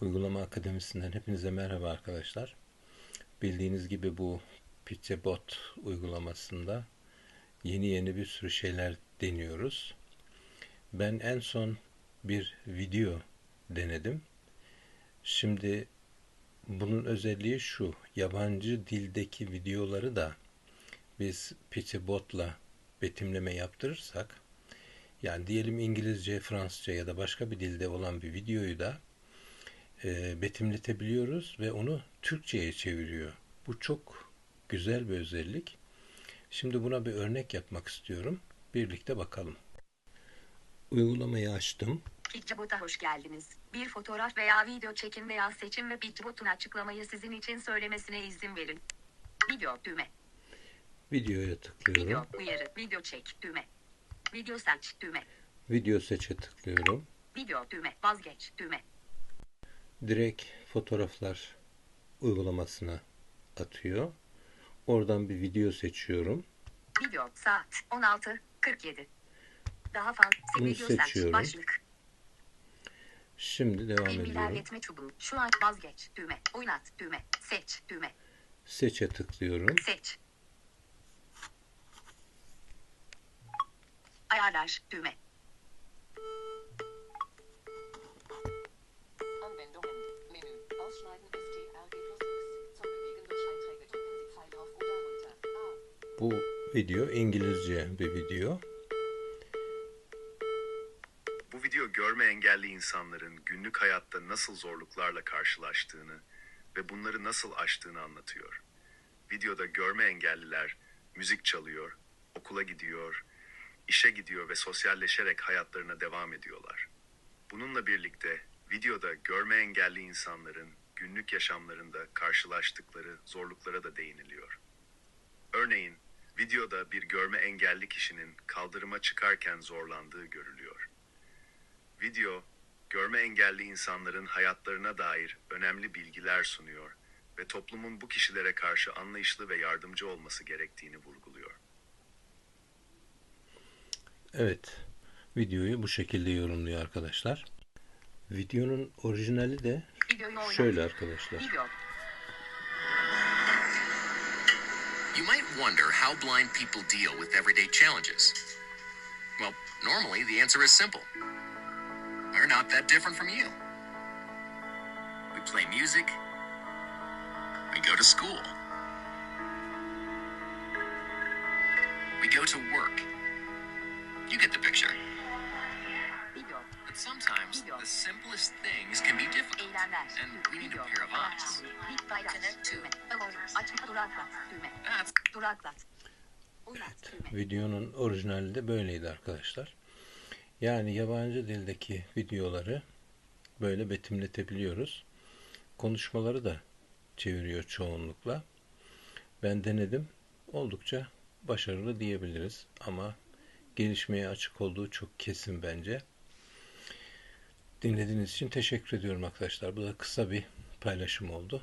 Uygulama Akademisi'nden hepinize merhaba arkadaşlar. Bildiğiniz gibi bu Pitchbot uygulamasında yeni yeni bir sürü şeyler deniyoruz. Ben en son bir video denedim. Şimdi bunun özelliği şu. Yabancı dildeki videoları da biz Pitchbot'la betimleme yaptırırsak yani diyelim İngilizce, Fransızca ya da başka bir dilde olan bir videoyu da e, betimletebiliyoruz ve onu Türkçe'ye çeviriyor. Bu çok güzel bir özellik. Şimdi buna bir örnek yapmak istiyorum. Birlikte bakalım. Uygulamayı açtım. Pitchbot'a hoş geldiniz. Bir fotoğraf veya video çekin veya seçin ve Pitchbot'un açıklamayı sizin için söylemesine izin verin. Video düğme. Videoya tıklıyorum. Video uyarı. Video çek düğme. Video seç düğme. Video seçe tıklıyorum. Video düğme. Vazgeç düğme. Direkt fotoğraflar uygulamasına atıyor. Oradan bir video seçiyorum. Video saat 16.47. Daha fazla Bunu seçiyorum. başlık. Şimdi devam Film ediyorum. ilerletme çubuğu. Şu an vazgeç düğme. Oynat düğme. Seç düğme. Seçe tıklıyorum. Seç. Ayarlar düğme. Bu video İngilizce bir video. Bu video görme engelli insanların günlük hayatta nasıl zorluklarla karşılaştığını ve bunları nasıl aştığını anlatıyor. Videoda görme engelliler müzik çalıyor, okula gidiyor, işe gidiyor ve sosyalleşerek hayatlarına devam ediyorlar. Bununla birlikte videoda görme engelli insanların günlük yaşamlarında karşılaştıkları zorluklara da değiniliyor. Örneğin videoda bir görme engelli kişinin kaldırıma çıkarken zorlandığı görülüyor. Video, görme engelli insanların hayatlarına dair önemli bilgiler sunuyor ve toplumun bu kişilere karşı anlayışlı ve yardımcı olması gerektiğini vurguluyor. Evet. Videoyu bu şekilde yorumluyor arkadaşlar. Videonun orijinali de şöyle arkadaşlar. Video. You might wonder how blind people deal with everyday challenges. Well, normally the answer is simple. We're not that different from you. We play music, we go to school, we go to work. You get the picture. But sometimes the simplest things can be difficult, and we need a pair of eyes. Düğme. Videonun orijinali de böyleydi arkadaşlar. Yani yabancı dildeki videoları böyle betimletebiliyoruz. Konuşmaları da çeviriyor çoğunlukla. Ben denedim. Oldukça başarılı diyebiliriz ama gelişmeye açık olduğu çok kesin bence. Dinlediğiniz için teşekkür ediyorum arkadaşlar. Bu da kısa bir paylaşım oldu.